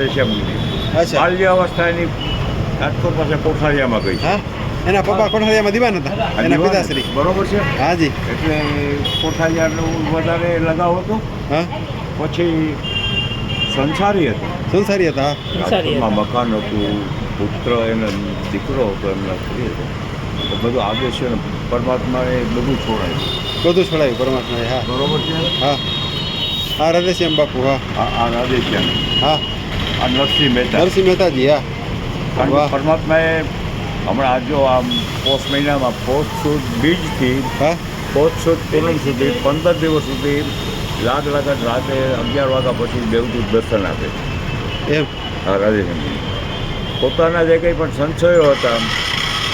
બાલ્ય અવસ્થાની રાજકોટ પાસે કોઠારિયામાં ગઈ. હા? એના પપ્પા કોઠારિયામાં દીવાન હતા? એના પિતાશ્રી. બરોબર છે? હાજી એટલે કોઠારિયાનું વધારે લગાવ હતો. હા? પછી સંસારી હતો. સંસારી હતા હા. રાજકોટમાં મકાન હતું પુત્ર એનો દીકરો હતો એમના સ્ત્રી હતો. તો બધું આગે છે ને પરમાત્માએ બધું છોડાયું. બધું છોડાયું પરમાત્માએ હા. બરોબર છે? હા. હા રાધેશ્યામ બાપુ હા. હા આ રાધેશ્યામ હા. નરસિંહ મહેતા. નરસિંહ મહેતાજી હા. પરમાત્માએ હમણાં આજ જો આમ પોષ મહિનામાં પોષ સુદ બીજથી હા. પોષ સુદ પૂનમ સુધી પંદર દિવસ સુધી લાગ લાગત રાતે અગિયાર વાગ્યા પછી દેવદૂત દર્શન આપે. એમ. હા રાધેશ્યામજી પોતાના જે કંઈ પણ સંશયો હતા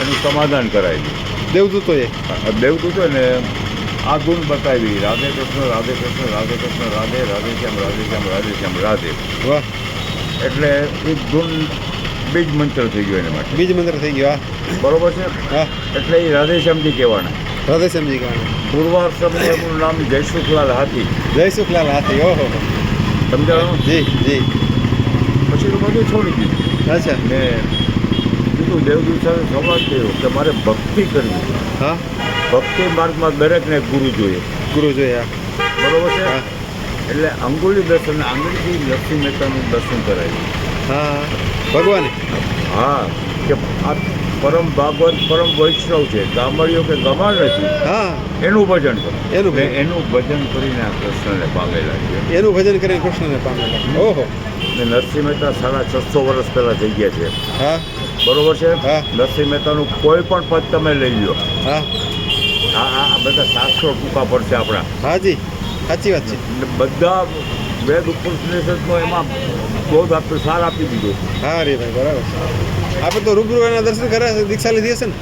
એનું સમાધાન કરાવી દેવદૂતોએ? દીધું દેવદૂતો ને આ ગુણ બતાવી રાધે કૃષ્ણ રાધે કૃષ્ણ રાધે કૃષ્ણ રાધે રાધે શ્યામ રાધે શ્યામ રાધે શ્યામ રાધે. વાહ. એટલે એક ધૂન બીજ મંત્ર થઈ ગયો એના માટે. બીજ મંત્ર થઈ ગયો હા. બરોબર છે? હા. એટલે એ રાધેશ્યામજી કહેવાના. રાધેશ્યામજી કહેવાનું. પૂર્વાશ્રમનું એમનું નામ જયસુખલાલ હાથી. જય સુખલાલ હાથી ઓહો. સમજાણું? જી જી. પછી તો બધું છોડી દીધું. અચ્છા. ને કીધું દેવગુરુ સાથે સંવાદ થયો કે મારે ભક્તિ કરવી. હા. ભક્તિ માર્ગમાં દરેકને ગુરુ જોઈએ. ગુરુ જોઈએ બરોબર છે? હા. એટલે અંગુલી દર્શન આંગળીથી લક્ષ્મી મહેતાનું દર્શન કરાયું. હા ભગવાને. હા કે આ પરમ ભાગવત પરમ વૈષ્ણવ છે ગામડીઓ કે ગમાડ નથી હા. એનું ભજન કરો. એનું. એનું ભજન કરીને આ કૃષ્ણને પામેલા છે. એનું ભજન કરીને કૃષ્ણને પામેલા. ઓહો. ને નરસિંહ મહેતા સાડા છસો વર્ષ પહેલાં થઈ ગયા છે. હા. બરોબર છે? હા. નરસિંહ મહેતાનું કોઈ પણ પદ તમે લઈ લો હા. હા આ બધા સાતસો ટૂંકા પડશે આપણા. હાજી. સાચી વાત છે. બધા વેદ ઉપનિષદનો એમાં બોધ આપતો સાર આપી દીધો હા રે ભાઈ બરાબર. આપણે તો રૂબરૂ એના દર્શન કર્યા દીક્ષા લીધી હશે ને?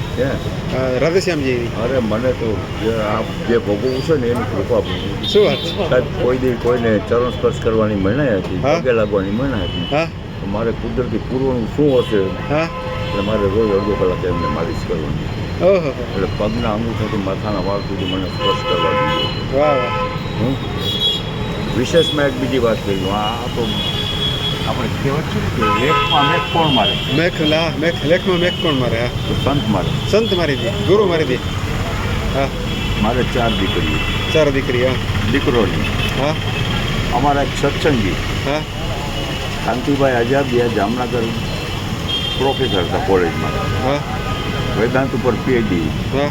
રાધેશ્યામજી. અરે મને તો જે ભોગવવું છે ને એની કૃપા શું વાત સાહેબ કોઈ દી કોઈને ચરણ સ્પર્શ કરવાની મનાઈ હતી. પગે લાગવાની મનાઈ હતી. હા? મારે કુદરતી પૂર્વનું શું હશે? હા? એટલે મારે રોજ અડધો કલાક એમને માલિશ કરવાની. એટલે પગના અંગૂઠાથી માથાના વાળ સુધી મને સ્પર્શ કરવા દીધો. વાહ. વિશેષમાં એક બીજી વાત કહી. આ તો આપણે કહેવત છે કે લેખમાં મેઘ કોણ મારે? મેઘ લા મેઘ લેખમાં મેઘ કોણ મારે? હા. તો સંત મારે. સંત મારી દે ગુરુ મારી દે. હા. મારે ચાર દીકરીઓ ચાર દીકરી હા. દીકરોની હા. અમારા એક સત્સંગી. હા. કાંતિભાઈ આઝાદિયા જામનગર પ્રોફેસર હતા કોલેજમાં હા. વેદાંત ઉપર પીએચડી હા.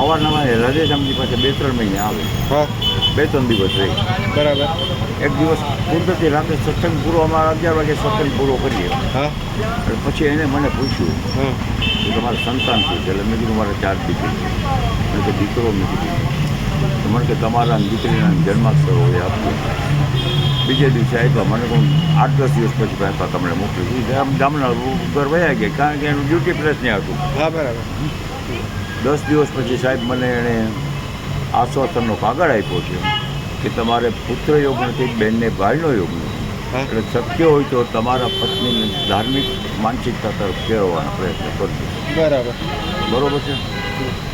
અવારનવાર રાધેશ્યામજી પાસે બે ત્રણ મહિને આવે. બે ત્રણ દિવસ રહી. બરાબર. એક દિવસ કુદરતી રાતે સત્સંગ પૂરો અમારા અગિયાર વાગે સત્સંગ પૂરો કરીએ. પછી એને મને પૂછ્યું હા કે તમારે સંતાન શું છે? એટલે મેં કીધું મારે ચાર દીકરી મને કે દીકરો? મેં કીધું. મને કે તમારા દીકરીના જન્માક્ષર હોય આપ્યું બીજે દિવસે આવ્યા મને કહું આઠ દસ દિવસ પછી પાછા તમને મોકલી. આમ ગામના ઘર વયા ગયા. કારણ કે એનું ડ્યુટી પ્લેસ નહીં હતું. હા બરાબર. દસ દિવસ પછી સાહેબ મને એણે આશ્વાસનનો કાગળ આપ્યો છે કે તમારે પુત્ર યોગ નથી બેનને ભાઈનો યોગ નથી. એટલે શક્ય હોય તો તમારા પત્નીને ધાર્મિક માનસિકતા તરફ ફેરવવાનો પ્રયત્ન કરજો. બરાબર. બરાબર છે?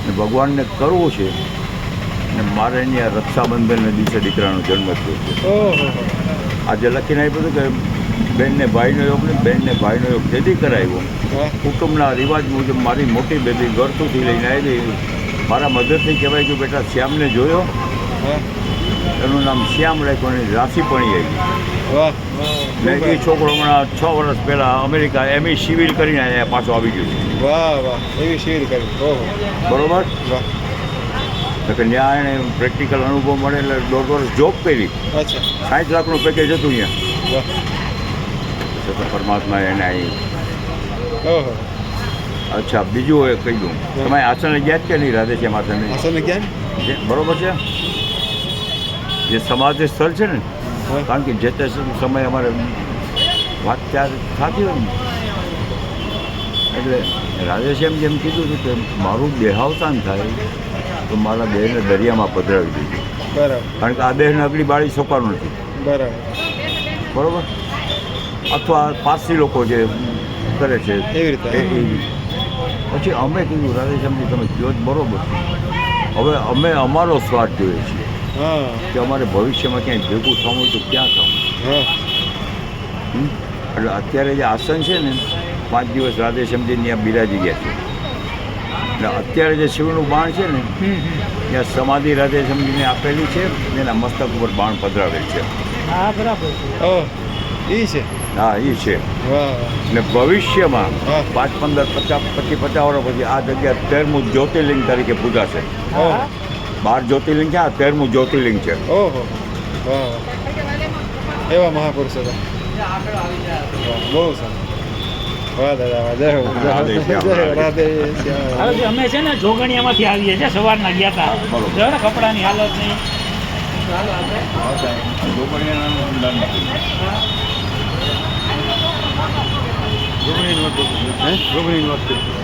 ને ભગવાનને કરવું છે ને મારે એની આ રક્ષાબંધનને દિવસે દીકરાનો જન્મ થયો છે. આજે લખીને આપ્યું હતું કે બેનને ભાઈનો યોગ ને બેનને ભાઈનો યોગ. તેથી કરાવ્યો કુટુંબના રિવાજ મુજબ મારી મોટી બેબી ગરતુંથી લઈને આવી મારા મધરથી કહેવાય કે બેટા શ્યામને જોયો. એનું નામ શ્યામ રાખ્યું અને રાશિ પણ આવી. મેં એ છોકરો હમણાં છ વર્ષ પહેલાં અમેરિકા એમ સિવિલ કરીને અહીંયા પાછો આવી ગયો છે. વાહ વાહ. એવી કરી. બરોબર? વાહ. કે ત્યાં એણે પ્રેક્ટિકલ અનુભવ મળે એટલે દોઢ વર્ષ જોબ કરી. સાઠ લાખનું પેકેજ હતું અહીંયા. વાહ તો પરમાત્મા એને ઓહો. અચ્છા બીજું એ કહી દઉં. તમે આસને ગયા કે નહીં રાધે છે માતાને હાસન ગયા? બરોબર છે? જે સમાધિ સ્થળ છે ને કારણ કે જે તે સમયે અમારે વાત ત્યારે થતી હોય ને. એટલે રાધેશ્યામ જેમ કીધું હતું કે મારું દેહાવસાન થાય તો મારા દેહને દરિયામાં પધરાવી દીધું. બરાબર. કારણ કે આ દેહને અગડી બાળી શકવાનું નથી. બરાબર. બરોબર? અથવા પારસી લોકો જે કરે છે એવી રીતે. એવી. પછી અમે કીધું રાધેશ્યામજી તમે કહો જ બરોબર હવે અમે અમારો સ્વાદ જોઈએ છીએ હા. કે અમારે ભવિષ્યમાં ક્યાંય ભેગું થવું તો ક્યાં થવું હા. એટલે અત્યારે જે આસન છે ને પાંચ દિવસ રાધે સમજીને ત્યાં બિરાજી ગયા છે. એટલે અત્યારે જે શિવનું બાણ છે ને ત્યાં સમાધિ રાધે સમજીને આપેલી છે એના મસ્તક ઉપર બાણ પધરાવેલ છે. હા બરાબર એ છે? હા એ છે. ને ભવિષ્યમાં પાંચ પંદર પચાસ પચીસ પચાસ વર્ષ પછી આ જગ્યા તેરમું જ્યોતિર્લિંગ તરીકે પૂજાશે. ઓહો. હા બાર જ્યોતિર્લિંગ છે આ તેરમું જ્યોતિર્લિંગ છે. ઓહો. એવા મહાપુરુષો બહુ સારું. અમે છે ને જોગણિયામાંથી આવીએ છીએ સવારના ગયા હતા બરોબર. જો ને કપડાની હાલત નહીં હે?